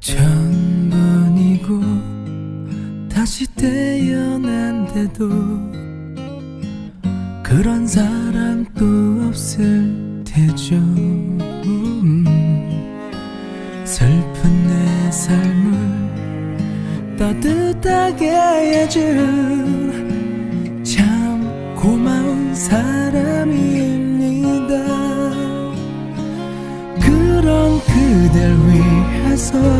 천번이고 다시 태어난데도 그런 사람 또 없을 테죠. 음, 슬픈 내 삶을 따뜻하게 해준 참 고마운 사람입니다. 그런 그댈 위해서